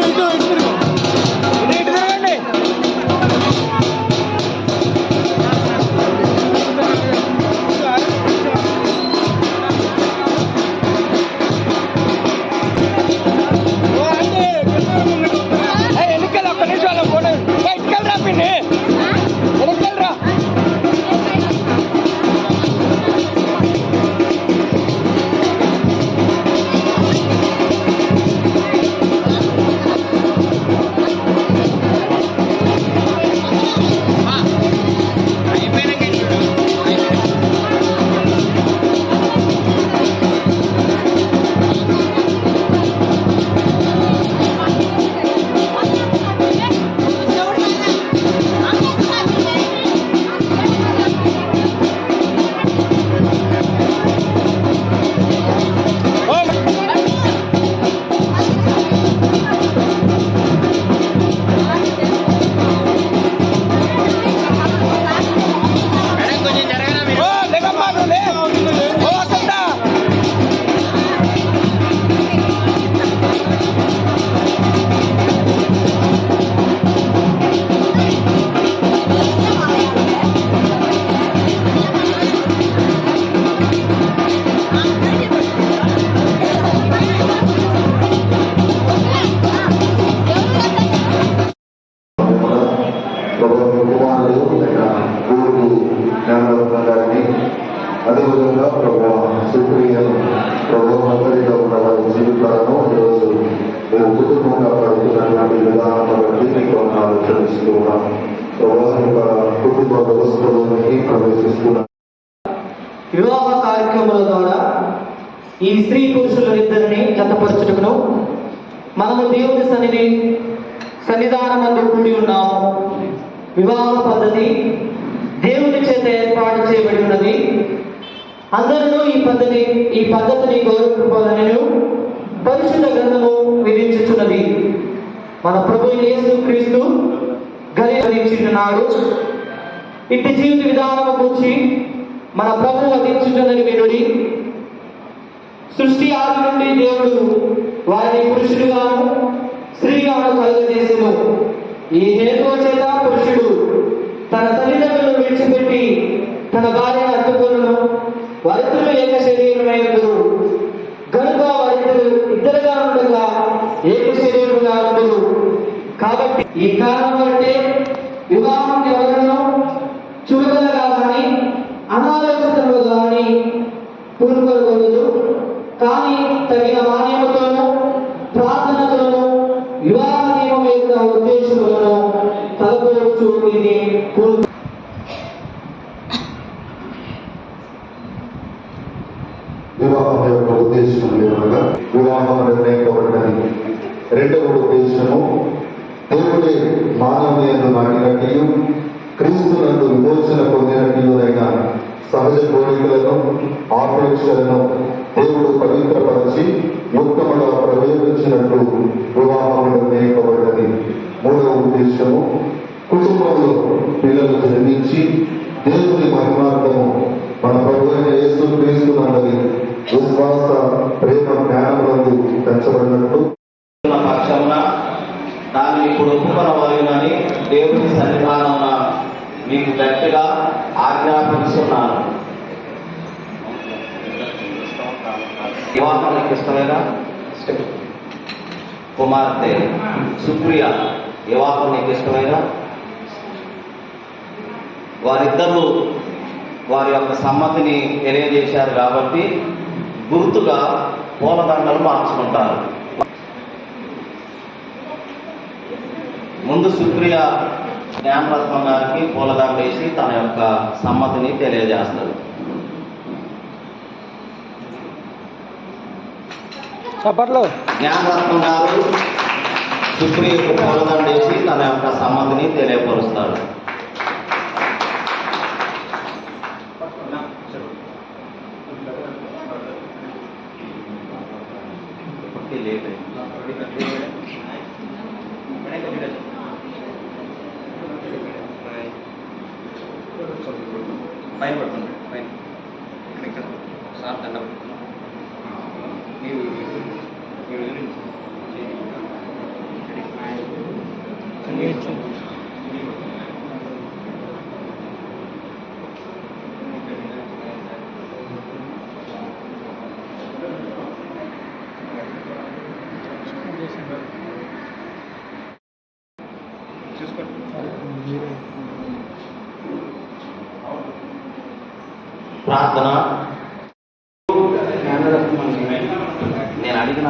ఇటు ఇటు ఇటు యొక్క కుటుంబ వ్యవస్థలోనికి ప్రవేశిస్తున్నారు వివాహ కార్యక్రమాల ద్వారా ఈ స్త్రీ పురుషులనిద్దరిని జతపరచుటకును మనము దేవుని సన్నిధి సన్నిధానమందు కూడి ఉన్నాము. వివాహ పద్ధతి దేవుని చేత ఏర్పాటు చేయబడి ఉన్నది. అందరూ ఈ పద్ధతి ఈ పద్ధతిని గౌరవింపాలని పరిశుద్ధ గ్రంథము విధించుచున్నది. మన ప్రభు యేసు క్రీస్తు గలించున్నాడు ఇట్టి జీవిత విధానం గురించి మన ప్రభు వధించుతున్నది వినుడి. సృష్టి ఆది నుండి దేవుడు వారిని పురుషుడుగాను స్త్రీగాను కలుగజేసెను. ఈ హేతువ చేత పురుషుడు తన తల్లిదండ్రులను విడిచిపెట్టి తన భార్యను అడ్డుకొను వారిద్దరూ ఏక శరీరమైనరు కనుక వారిద్దరు ఇద్దరుగా ఉండగా ఏక శరీరంగా ఉండరు కాబట్టి ఈ కారణం బట్టే వివాహం ఎవరినో చూడగలగా కానీ అనాలోచితము కానీ పూనుకోకూడదు. కానీ తగిన మాన్యముతోనూ ప్రార్థనతోనూ వివాహ నియమం యొక్క ఉద్దేశంలోనూ తలపోవచ్చు ఇది పూను వివాహం యొక్క ఉద్దేశం వివాహం నిర్ణయింపబడినది రెండవ ఉద్దేశము దేవుడే మానవీయను నాటినట్టు క్రీస్తు నందు విమోచన పొందినట్లునైన సహజ కోరికలను ఆపేక్షలను దేవుడు పవిత్రపరిచి యుక్తముగా ప్రవేశించినట్టు వివాహం నిర్ణయింపబడినది మూడవ ఉద్దేశము కుటుంబంలో పిల్లలు జన్మించి దేవుని మహిమార్థము మన ప్రభు అయిన యేసు క్రీస్తు నందరి విశ్వాస ప్రేమ జ్ఞానములందు పెంచబడినట్టు దాన్ని ఇప్పుడు ఒప్పుకొనవలెనని దేవుని సన్నిధానం మీకు గట్టిగా ఆజ్ఞాపిస్తున్నాను వివాహం నీకు ఇష్టమేనా? కుమార్తె సుప్రియ వివాహం నీకు ఇష్టమేనా? వారిద్దరూ వారి యొక్క సమ్మతిని తెలియజేశారు కాబట్టి గుర్తుగా పూలదండలు మార్చుకుంటారు. ముందు సుప్రియ జ్ఞానరత్నం గారికి పూలదండ వేసి తన యొక్క సమ్మతిని తెలియజేస్తారు చప్పట్లు. జ్ఞానరత్నం గారు సుప్రియకు పూలదండ వేసి తన యొక్క సమ్మతిని తెలియపరుస్తాడు లేట్ పైన పడుతుంది పైన ఇక్కడ ఇక్కడ సార్ దండం నీవు నీవు ప్రార్థన. నేను అడిగిన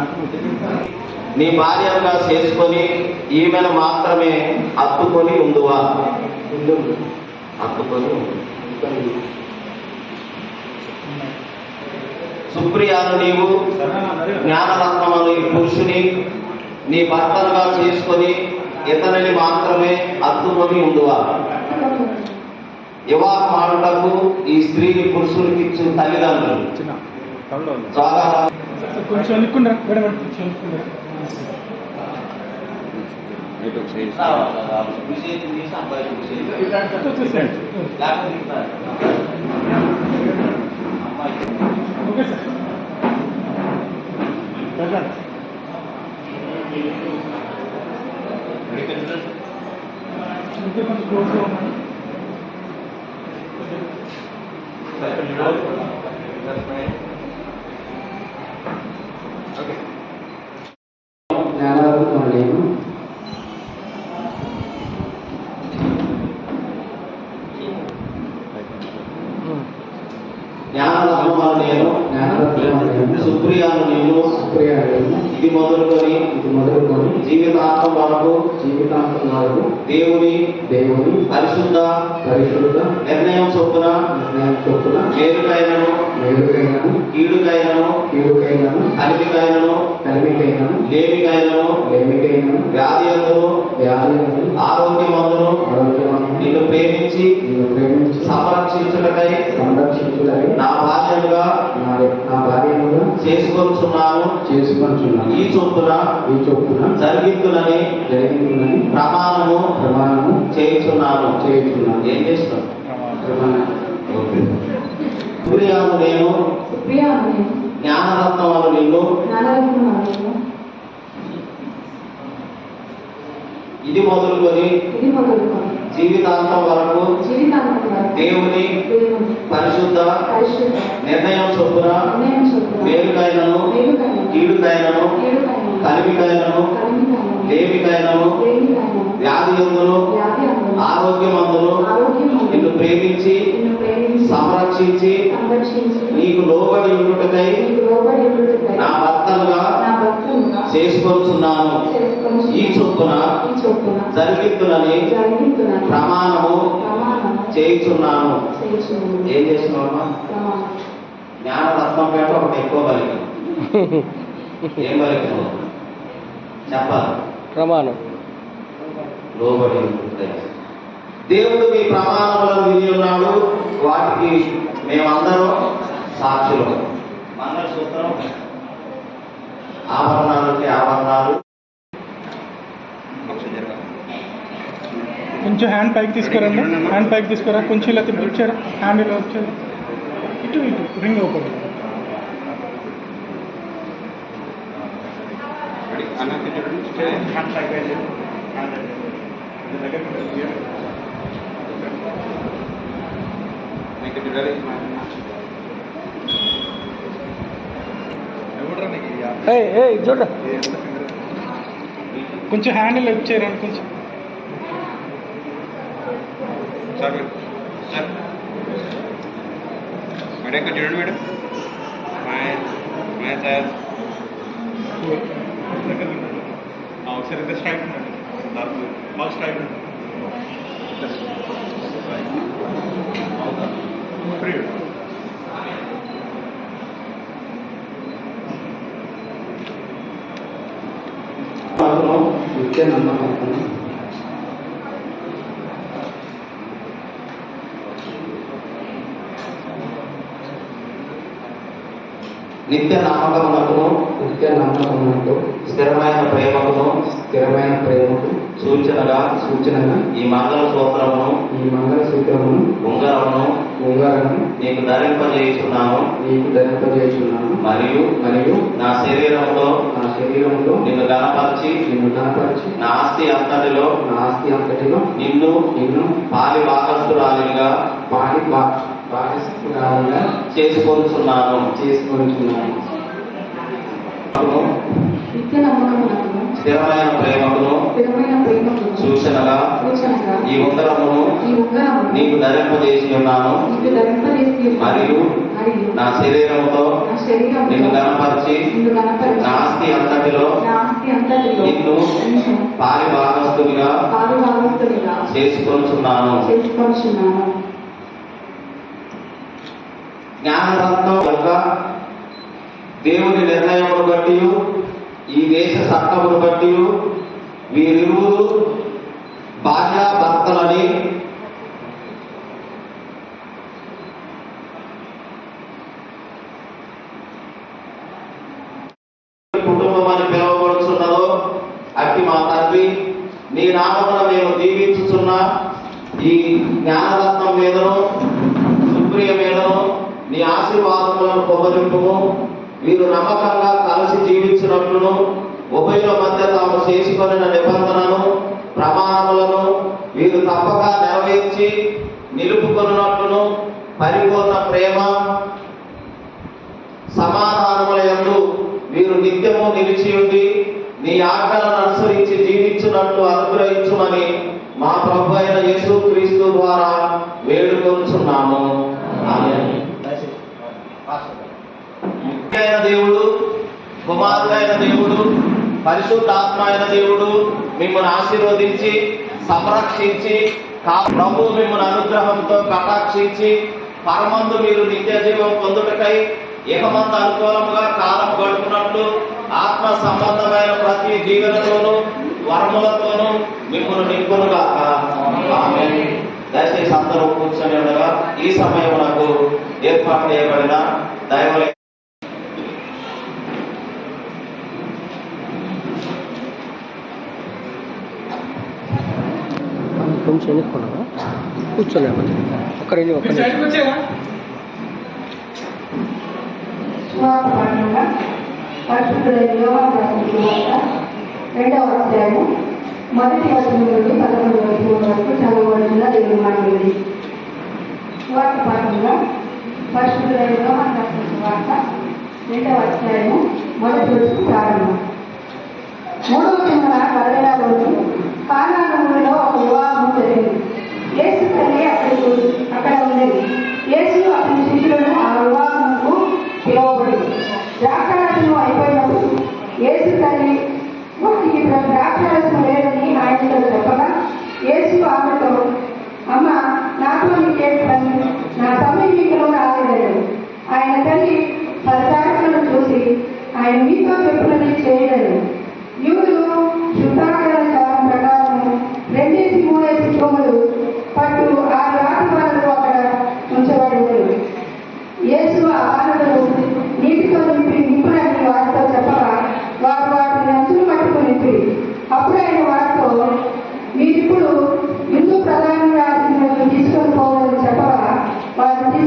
నీ భార్యగా చేసుకొని ఈమెను మాత్రమే అత్తుకొని ఉందువా అత్తుకొని సుప్రియాను నీవు జ్ఞానరత్నములు ఈ పురుషుని నీ భర్తలుగా చేసుకొని ఇతనిని మాత్రమే అత్తుకొని ఉండువా? వివాహం ఆడుటకు ఈ స్త్రీని పురుషునికి ఇచ్చు తల్లిదండ్రులు చాలా కొంచెం అనుకున్నా మేడం కొంచెం అనుకున్నా విషయం తీసి అబ్బాయి విషయం వచ్చేసేయండి లేకపోతే ఇంకా అమ్మాయి ఓకే సార్ వెళ్ళండి ఇంకా కొంచెం క్లోజ్గా ఉన్నాను జ్ఞానారత్నం నేను జ్ఞానరత్నములు నేను జ్ఞానరత్నములు నేను సుప్రియాను నేను సుప్రియ నేను ఇది మొదలుకొని ఇది మొదలుకొని జీవితాంతం వరకు జీవితాంతం వరకు దేవుని దేవుని పరిశుద్ధ పరిశుద్ధ నిర్ణయం చొప్పున నిర్ణయం చొప్పున మేలుకైనను మేలుకైనను కీడుకైనను కీడుకైనను కలిమికైనను కలిమికైనను లేమికైనను లేమికైనను వ్యాధి అందును వ్యాధులను ఆరోగ్యమందును ఆరోగ్యమందు నిన్ను ప్రేమించి నిన్ను ప్రేమించి సంరక్షించుటకై సంరక్షించుటకై నా బాల్యముగా నా నా భార్యనుగా చేసుకొనుచున్నాను చేసుకొంచున్నాను. ఈ చొప్పున ఈ చొప్పున జరిగిద్దునని జరిగిందని ప్రమాణము ప్రమాణము చేయుచున్నాను. చేయుచున్నాను. ఏం చేస్తాను ప్రమాణం. నేను ప్రియాను జ్ఞానరత్నములు నిన్ను ఇది మొదలుకొని ఇది మొదలుకొని జీవితాంతం వరకు దేవుని పరిశుద్ధ నిర్ణయం చొప్పున మేలుకైనను కీడుకైనను కలిమికైనను కలిమికైనను లేమికైనను లేమికైనను వ్యాధి అందును వ్యాధి అందును ఆరోగ్యమందును ఆరోగ్యము నిన్ను ప్రేమించి సంరక్షించి నీకు లోబడి ఉండుటకై నా భర్తలుగా నా భక్తులుగా చేసుకొనుచున్నాను. చేసుకొని ఈ చొప్పున జరిగిద్దునని ప్రమాణము ప్రమాణము చేయుచున్నాను. ఏం చేస్తున్నావమ్మా? ప్రమాణం. జ్ఞానరత్నం పేట ఒకటి ఎక్కువ బలికి. ఏం బలికి చెప్పాలి. ప్రమాణం. లోబడి. దేవుడు మీ ప్రమాణములను విని ఉన్నాడు. వాటికి మేమందరం సాక్షులు. మంగళసూత్రం. ఆభరణాలు అంటే ఆభరణాలు. కొంచెం హ్యాండ్ పైకి తీసుకురండి. హ్యాండ్ పైకి తీసుకురా. కొంచెం ఇలా తిప్పించారా హ్యాండ్ ఇలా వచ్చారు. ఇటు ఇటు. రింగ్ ఓపెన్ చూడ. కొంచెం హ్యాండ్ ఇలా ఇచ్చారండి కొంచెం మేడం ఇక్కడ చూడండి మేడం మాయ మాయ సార్ ఒకసారి ఇంత స్ట్రైక్ ఉండండి దాంట్లో బాగా స్ట్రైక్ ఉండండి ఫ్రీ నిత్య నమ్మకం నిత్య నమ్మకమునకును నిత్య నమ్మకముతో స్థిరమైన ప్రేమకును స్థిరమైన ప్రేమకు సూచనగా సూచనగా ఈ మంగళ సూత్రమును ఈ మంగళసూత్రమును ఉంగరమును ఉంగారము నీకు ధరింపజేస్తున్నాను నీకు ధరింపజేస్తున్నాను మరియు మరియు నా శరీరంలో నా శరీరంలో నిన్ను గణపరిచి నిన్ను కనపరిచి నా ఆస్తి అంతటిలో నా ఆస్తి అంతటిలో నిన్ను నిన్ను పాలి భాగస్థురాలిగా పాటి భాగస్పురాలుగా చేసుకొనిచున్నాను నిత్య నమ్మకమునకు స్థిరమైన ప్రేమకు సూచనగా ఈ ఉంగరమును నీకు ధరింపజేసి ఉన్నాను నీకు ధరింపజేసి ఉన్నాను. మరియు నా శరీరముతో నిన్ను గణపరిచి నా ఆస్తి అంతటిలో నిన్ను భాగస్తునిగా భాగస్తునిగా చేసుకొనుచున్నాను. చేసుకొనుచున్నాను. జ్ఞానరత్నం యొక్క దేవుని నిర్ణయమును బట్టి ఈ దేశ చట్టమును బట్టి వీరిరువురు భార్యాభర్తలని కుటుంబం అని పిలువబడుచున్నదో అట్టి మా తండ్రి నీ నామమున మేము దీవించుచున్న ఈ జ్ఞానరత్నం మీదను సుప్రియ మీదను నీ ఆశీర్వాదములను పొగరింపుము వీరు నమ్మకంగా కలిసి జీవించినట్లును. ఉభయుల మధ్య తాము చేసుకొనిన నిబంధనను ప్రమాణములను వీరు తప్పక నెరవేర్చి నిలుపుకొనున్నట్లును. పరిపూర్ణ ప్రేమ సమాధానముల ఎందు వీరు నిత్యము నిలిచి ఉండి నీ ఆజ్ఞలను అనుసరించి జీవించినట్లు అనుగ్రహించుమని మా ప్రభు అయిన యేసు క్రీస్తు ద్వారా వేడుకొంచున్నాము ఆమేన్. అయిన దేవుడు కుమారుడైన దేవుడు పరిశుద్ధాత్మ అయిన దేవుడు మిమ్మల్ని ఆశీర్వదించి సంరక్షించి ప్రభు మిమ్మల్ని అనుగ్రహంతో కటాక్షించి పరమందు మీరు నిత్య జీవం పొందుటకై ఏకమంత అనుకూలముగా కాలం గడుపునట్లు ఆత్మ సంబంధమైన ప్రతి జీవనతోనూ వరములతోనూ మిమ్మల్ని నింపునుగా దయచేసి అందరూ కూర్చొని ఉండగా ఈ సమయం నాకు ఏర్పాటు చేయబడిన దైవలే కొంచెం ఎన్నుకున్నావా కూర్చోలేమా ఒక్కరి ఒక్క సువార్తపట్నంగా పరిశుద్ధులైన రెండవ అధ్యాయము మొదటి వచనం నుండి పదకొండు వచనం వరకు చదవబడిన దేవుడు మాటలు సువార్త పాఠంగా పరిశుద్ధులైన యోహాను రెండవ అధ్యాయము మొదటి వచనం ప్రారంభం మూడవ దిన గలయాలోని కానానూరులో ఒక వివాహం జరిగింది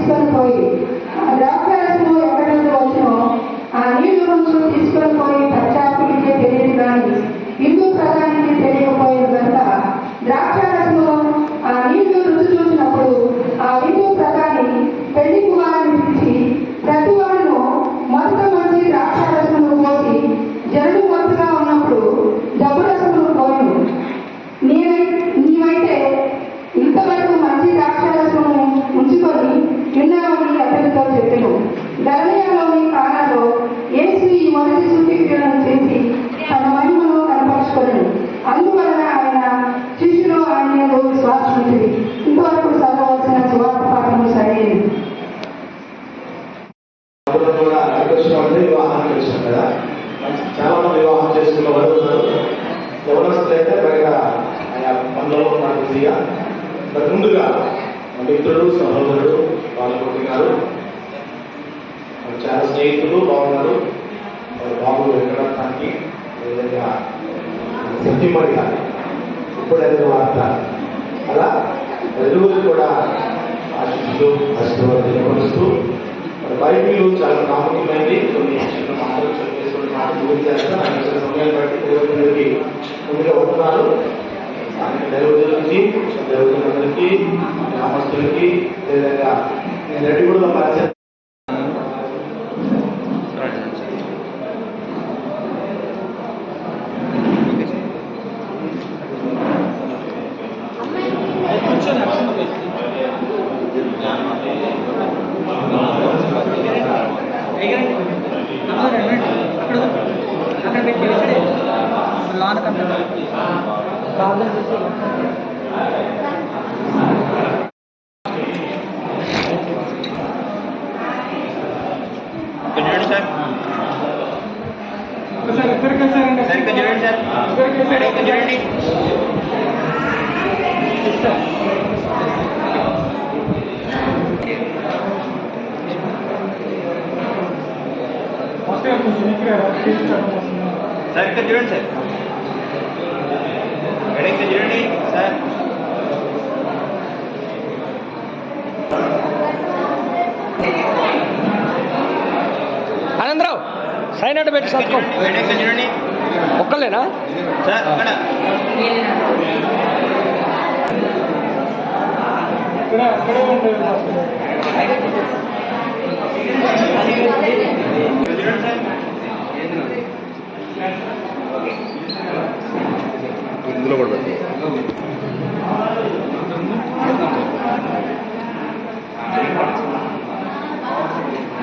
వారు తీసుకొని గలయాలోని కాలంలో యేసు ఈ మొదటి సూచికలను చేసి తన మహిమను కనపరుచుకొనను. అందువలన ఆయన శిష్యులు ఆయన విశ్వాసం ఇంతవరకు చదవలసిన సువార్త పాఠము సరైనది. కూడా కదా. చాలా మంది వివాహం చేసుకున్న వారు ఉన్నారు. అయితే బయట ఆయా పనులలో ఉన్నారు బిజీగా. ముందుగా మిత్రుడు సహోదరుడు బాలకోటి గారు చాలా స్నేహితులు బాగున్నారు. మరి బాబు వెంకటరత్నానికి అదేవిధంగా సత్యమణి గారు ఇప్పుడు అదే వార్త. అలా ఎదుగురు కూడా ఆశిస్తూ ఆశీర్వాదాలు కొలుస్తూ బైబిల్ చాలా ప్రాముఖ్యమైనది కొన్ని చిన్న మాటలు చెప్పేసిన మాటలు గురించి నాకు ఇచ్చిన సమయాన్ని బట్టి దేవుడికి ముందుగా ఉంటున్నారు దానికి దేవుడికి దేవుడికి గ్రామస్తులకి అదేవిధంగా నేను రెడ్డి కూడా పరిచయం बांग्लादेशी సైన్ అడ్డ పెట్టి సంతకం ఒక్కలేనా సార్ ఇందులో కూడా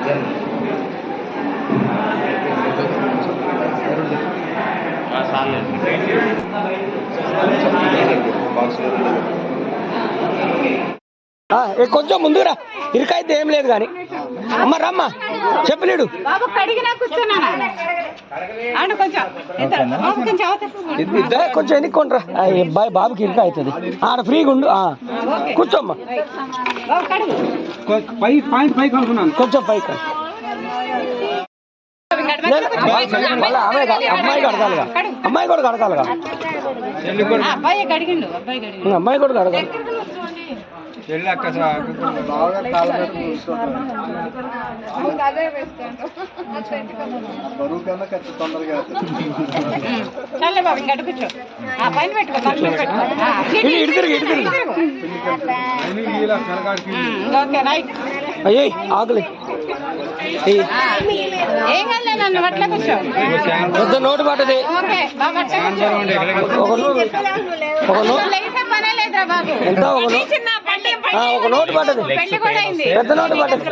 Thank you చాలు ఆ, ఏ కొంచెం ముందురా. ఇరుకైతే ఏం లేదు కానీ. అమ్మ రమ్మ. చెప్పలేడు. ఇద్దరు. బాబు కొంచెం ఎన్నుకోండిరా అబ్బాయి బాబుకి ఇరుక అవుతుంది. ఆడ ఫ్రీగా ఉండు. ఆ, కూర్చోమ్మా. కొంచెం పైకి ఆమె కాదు, అమ్మాయి కడగాలిగా. అమ్మాయి కూడా కడగాలిగా. ఆ, అబ్బాయి కడిగిండు అబ్బాయి కడిగిండు అమ్మాయి కూడా కడగాలి చాలే బాబు ఇంకా అటు కూర్చో. ఆ పైన పెట్టుకో పక్కన పెట్టుకో ఆ, ఇటు ఇటు తిరిగి. ఇటు తిరిగి. Um, okay right. అయ్యి ఆకలి పెద్ద నోటు పట్టది. ఒక నోటు ఎంత ఒక పట్టది. పెద్ద నోటు పట్టది.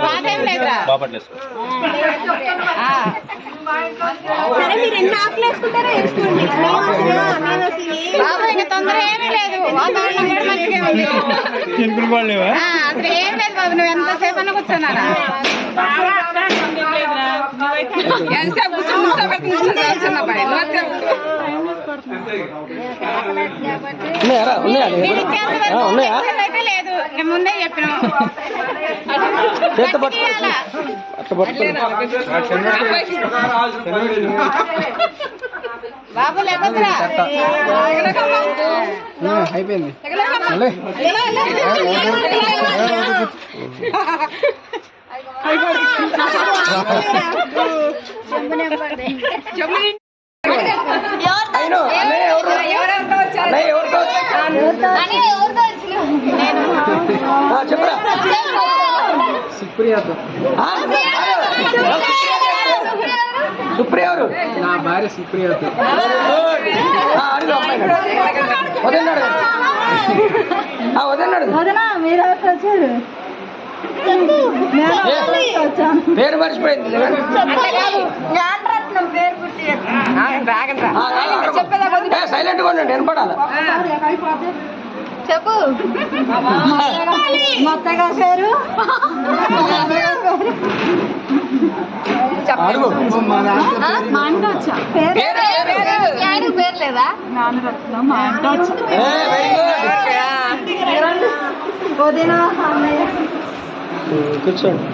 బాధేం లేదురా బాపట్ల ఆ. బాబు ఇంకా తొందర ఏమీ లేదు. వాతావరణం కూడా మంచిగా ఉంది. ఆ, అసలు ఏం లేదు బాబు నువ్వు ఎంతసేపు అన్న కూర్చున్నారా ఎంతసేపు కూర్చొని కూర్చోబెట్టి కూర్చున్నా పడి. ఉన్నాయా లేదు ముందే చెప్పిన చేత బాబు లేకపోతురా అయిపోయింది అన్నయ్య ఎవరు? అన్నయ్య ఎవరితో? ఆ, చెప్పురా. ఆ, సుప్రియ ఎవరు? నా భార్య సుప్రియ అమ్మాయి వదన్నాడు వదన్నాడు వదనా మీరు వచ్చారు? పేరు మర్చిపోయింది. జ్ఞానరత్నం పేరు పుట్టి సైలెంట్గా ఉండండి వినపడాలి? చెప్పు. మొత్తగా పేరు? పేరు పేరు లేదా? జ్ఞానరత్నం మా ఇంటి కూర్చోండి.